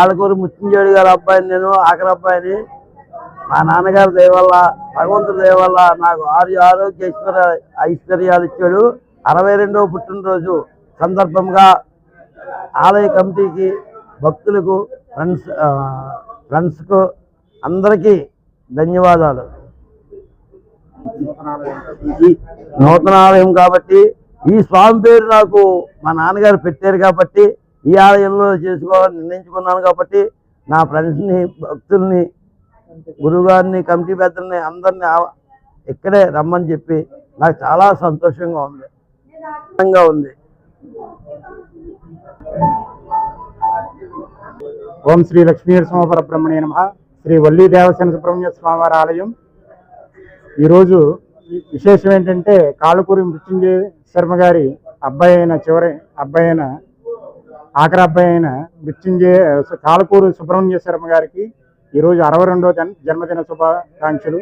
ఆడకూరు ముత్యంజోడి గారి అబ్బాయిని నేను ఆఖరి అబ్బాయిని. మా నాన్నగారు దేవల్ల భగవంతుడు భగవంతుడి నాకు ఆరు ఆరోగ్య ఐశ్వర్య ఐశ్వర్యాలు ఇచ్చాడు. అరవై రెండవ పుట్టినరోజు సందర్భంగా ఆలయ కమిటీకి భక్తులకు ఫ్రెండ్స్ ఫ్రెండ్స్కు అందరికీ ధన్యవాదాలు. నూతన ఆలయం కాబట్టి ఈ స్వామి పేరు నాకు మా నాన్నగారు పెట్టారు కాబట్టి ఈ ఆలయంలో చేసుకోవాలని నిర్ణయించుకున్నాను కాబట్టి నా ఫ్రెండ్స్ని భక్తుల్ని గురువుగారిని కమిటీ పెద్దల్ని అందరిని ఇక్కడే రమ్మని చెప్పి నాకు చాలా సంతోషంగా ఉంది. ఉంది. ఓం శ్రీ లక్ష్మీ నరసింహపరబ్రహ్మణ్య నమ. శ్రీ వల్లి దేవసేన సుబ్రహ్మణ్య స్వామివారి ఆలయం. ఈరోజు విశేషం ఏంటంటే కాలుకూరి మృత్యుంజయ శర్మ గారి అబ్బాయి అయిన చివరి అబ్బాయి అయిన ఆఖరి అబ్బాయి అయిన మృత్యుంజయ కాలకూరు సుబ్రహ్మణ్య శర్మ గారికి ఈరోజు అరవై రెండో జన్ జన్మదిన శుభాకాంక్షలు.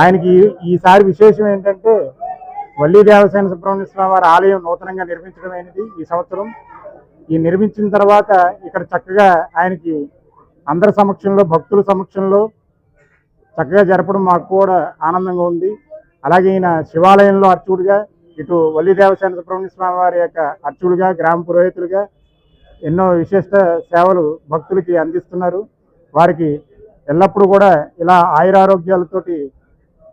ఆయనకి ఈసారి విశేషం ఏంటంటే వల్లి దేవసేన సుబ్రహ్మణ్య స్వామి వారి ఆలయం నూతనంగా నిర్మించడమైనది ఈ సంవత్సరం. ఈ నిర్మించిన తర్వాత ఇక్కడ చక్కగా ఆయనకి అందరి సమక్షంలో భక్తుల సమక్షంలో చక్కగా జరపడం మాకు కూడా ఆనందంగా ఉంది. అలాగే ఈయన శివాలయంలో అర్చుడిగా ఇటు వల్లి దేవసేన సుబ్రహ్మణ్య స్వామి వారి యొక్క అర్చులుగా గ్రామ పురోహితులుగా ఎన్నో విశిష్ట సేవలు భక్తులకి అందిస్తున్నారు. వారికి ఎల్లప్పుడూ కూడా ఇలా ఆయురారోగ్యాలతోటి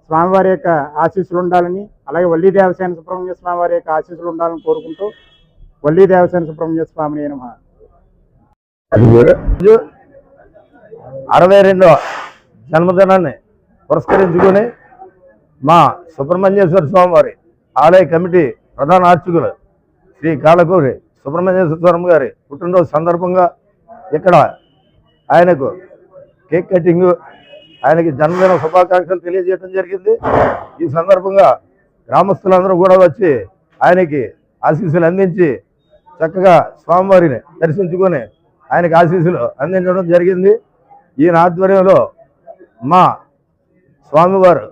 స్వామివారి యొక్క ఆశీస్సులు ఉండాలని అలాగే వల్లి దేవసేన సుబ్రహ్మణ్య స్వామి వారి యొక్క ఆశీస్సులు ఉండాలని కోరుకుంటూ వల్లి దేవసేన సుబ్రహ్మణ్య స్వామి నమ అరవై రెండో జన్మదినాన్ని పురస్కరించుకొని మా సుబ్రహ్మణ్యేశ్వర స్వామి వారి ఆలయ కమిటీ ప్రధాన అర్చకులు శ్రీ కాళకూరి సుబ్రహ్మణ్య స్వామి గారి పుట్టినరోజు సందర్భంగా ఇక్కడ ఆయనకు కేక్ కటింగ్ ఆయనకి జన్మదిన శుభాకాంక్షలు తెలియజేయడం జరిగింది. ఈ సందర్భంగా గ్రామస్తులందరూ కూడా వచ్చి ఆయనకి ఆశీస్సులు అందించి చక్కగా స్వామివారిని దర్శించుకొని ఆయనకి ఆశీస్సులు అందించడం జరిగింది. ఈయన ఆధ్వర్యంలో మా స్వామివారు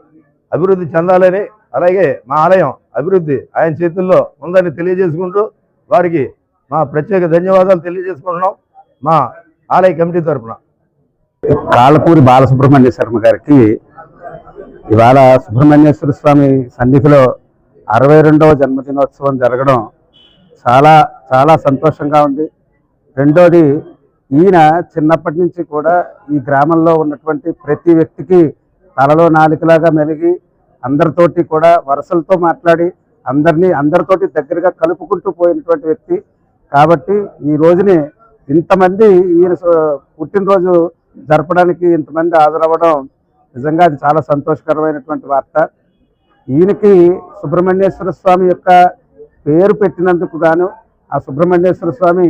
అభివృద్ధి చెందాలని అలాగే మా ఆలయం అభివృద్ధి ఆయన చేతుల్లో ఉందని తెలియజేసుకుంటూ వారికి మా ప్రత్యేక ధన్యవాదాలు తెలియజేసుకుంటున్నాం మా ఆలయ కమిటీ తరఫున కాలపూరి బాలసుబ్రహ్మణ్య శర్మ గారికి ఇవాళ సుబ్రహ్మణ్యేశ్వర స్వామి సన్నిధిలో అరవై రెండవ జన్మదినోత్సవం జరగడం చాలా చాలా సంతోషంగా ఉంది. రెండోది ఈయన చిన్నప్పటి నుంచి కూడా ఈ గ్రామంలో ఉన్నటువంటి ప్రతి వ్యక్తికి తలలో నాలుకలాగా మెలిగి అందరితోటి కూడా వరుసలతో మాట్లాడి అందరినీ అందరితోటి దగ్గరగా కలుపుకుంటూ పోయినటువంటి వ్యక్తి. కాబట్టి ఈ రోజుని ఇంతమంది ఈయన పుట్టినరోజు జరపడానికి ఇంతమంది హాజరవ్వడం నిజంగా అది చాలా సంతోషకరమైనటువంటి వార్త. ఈయనకి సుబ్రహ్మణ్యేశ్వర స్వామి యొక్క పేరు పెట్టినందుకు గాను ఆ సుబ్రహ్మణ్యేశ్వర స్వామి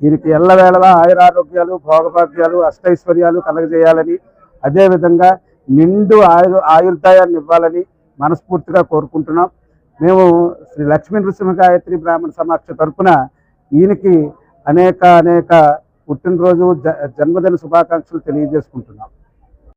ఈయనకి ఎల్లవేళలా ఆయురారోగ్యాలు భోగభాగ్యాలు అష్టైశ్వర్యాలు కలగజేయాలని అదేవిధంగా నిండు ఆయు ఆయుర్దాయాన్ని ఇవ్వాలని మనస్ఫూర్తిగా కోరుకుంటున్నాం. మేము శ్రీ లక్ష్మీ నృసింహ గాయత్రి బ్రాహ్మణ సమాక్ష తరఫున ఈయనకి అనేక అనేక పుట్టినరోజు జ- జన్మదిన శుభాకాంక్షలు తెలియజేసుకుంటున్నాం.